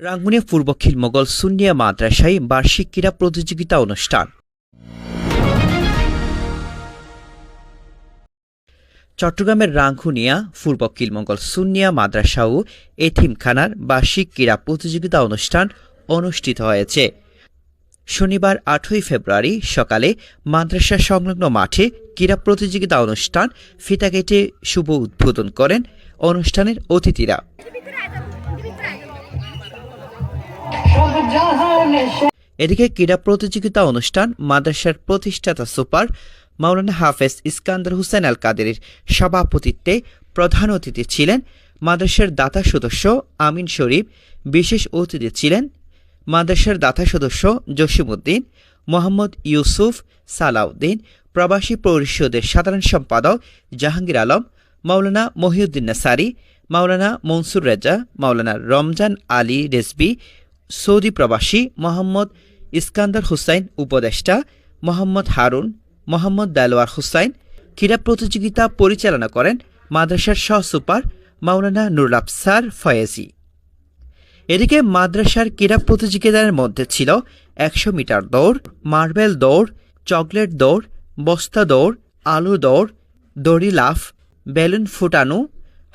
রাঙ্গুনিয়া পূর্বখিল মোগল সুন্নিয়া মাদ্রাসায় বার্ষিক ক্রীড়া প্রতিযোগিতা অনুষ্ঠান। চট্টগ্রামের রাঙ্গুনিয়া পূর্বকিল মোগল সুন্নিয়া মাদ্রাসা ও এথিমখানার বার্ষিক ক্রীড়া প্রতিযোগিতা অনুষ্ঠান অনুষ্ঠিত হয়েছে। শনিবার আটই ফেব্রুয়ারি সকালে মাদ্রাসা সংলগ্ন মাঠে ক্রীড়া প্রতিযোগিতা অনুষ্ঠান ফিতা কেটে শুভ উদ্বোধন করেন অনুষ্ঠানের অতিথিরা। এদিকে ক্রীড়া প্রতিযোগিতা অনুষ্ঠান মাদ্রাসার প্রতিষ্ঠাতা সুপার মাওলানা হাফেজ ইস্কান্দার হুসেন আল কাদেরের সভাপতিত্বে প্রধান অতিথি ছিলেন মাদ্রাসার দাতা সদস্য আমিন শরীফ, বিশেষ অতিথি ছিলেন মাদ্রাসার দাতা সদস্য জসিমউদ্দিন, মোহাম্মদ ইউসুফ সালাউদ্দিন, প্রবাসী পরিষদের সাধারণ সম্পাদক জাহাঙ্গীর আলম, মাওলানা মহিউদ্দিন নাসারি, মাওলানা মনসুর রেজা, মাওলানা রমজান আলী রেজবি সৌদি প্রবাসী মোহাম্মদ ইস্কান্দার হুসাইন, উপদেষ্টা মোহাম্মদ হারুন, মোহাম্মদ দেলোয়ার হুসাইন, ক্রীড়া প্রতিযোগিতা পরিচালনা করেন মাদ্রাসার সহ সুপার মাওলানা নুরুল আফসার ফয়েজি। এদিকে মাদ্রাসার ক্রীড়া প্রতিযোগিতার মধ্যে ছিল একশো মিটার দৌড়, মার্বেল দৌড়, চকলেট দৌড়, বস্তা দৌড়, আলু দৌড়, দড়ি লাফ, বেলুন ফুটানো,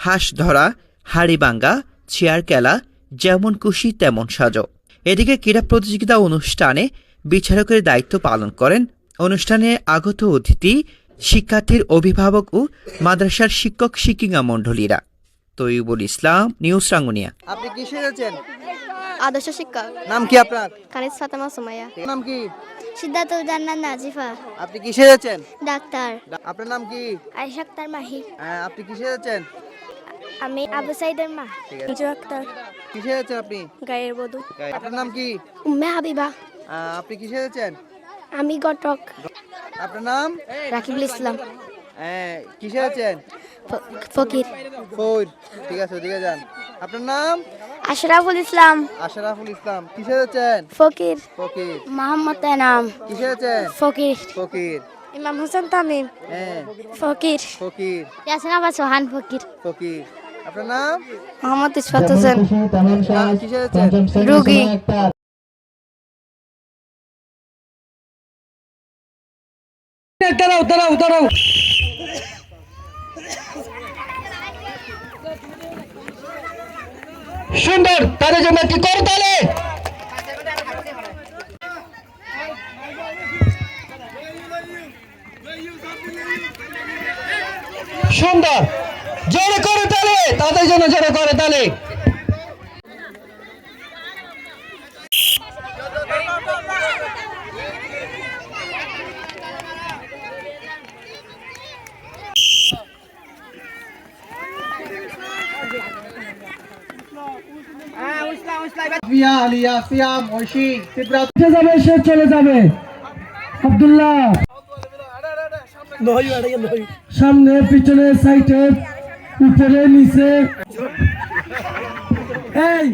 হাঁস ধরা হাড়িবাঙ্গা চেয়ার খেলা যেমন খুশি তেমন সাজো। এদিকে ক্রীড়া প্রতিযোগিতা অনুষ্ঠানে বিচারকের দায়িত্ব পালন করেন। অনুষ্ঠানে আগত অতিথি শিক্ষার্থীর অভিভাবক ও মাদ্রাসার শিক্ষক শিক্ষিকা মণ্ডলীরা। তৈবুল ইসলাম নিউজ রাঙ্গুনিয়া। আপনি কি সেরেছেন আদর্শ শিক্ষক। নাম কি আপনার? খালিদ ফাতেমা সুমাইয়া। নাম কি? সিদ্ধার্থ জান্নাত নাজিফা। আপনি কি সেরেছেন ডাক্তার। আপনার নাম কি? আয়েশা আক্তার মাহি। হ্যাঁ, আপনি কি সেরেছেন আমি আবু সাইদের মা। মঞ্জু আক্তার। কি সেরেছেন আপনি? গায়ের বধু। আপনার নাম কি? উম্মে হাবিবা। আপনি কি সেরেছেন আমি গটক। আপনার নাম? রাকিবুল ইসলাম। হ্যাঁ, কি সেরেছেন ফ- ফকির। ঠিক আছে ওদিকে যান। আপনার নাম? আশরাফুল ইসলাম। আশরাফুল ইসলাম। কি সেরেছেন ফকির। ফকির। মোহাম্মদ নাম কি সেরেছেন ফকির। ফকির। ইমাম হোসেন তামিম। ফকির। ফকির। ইয়াসিন আব্বাস সোহান ফকির। ফকির। আপনার নাম? মোহাম্মদ ইসফাত হোসেন। রুগী। দাঁড়াও দাঁড়াও দাঁড়াও। সুন্দর তাদের জন্য কি করো তাহলে। সুন্দর। জোরে করে তাহলে তাদের জন্য জোরে করে যাবে সে চলে যাবে। আব্দুল্লাহ। সামনে পিছনে সাইডে। উপরে নিচে। এই!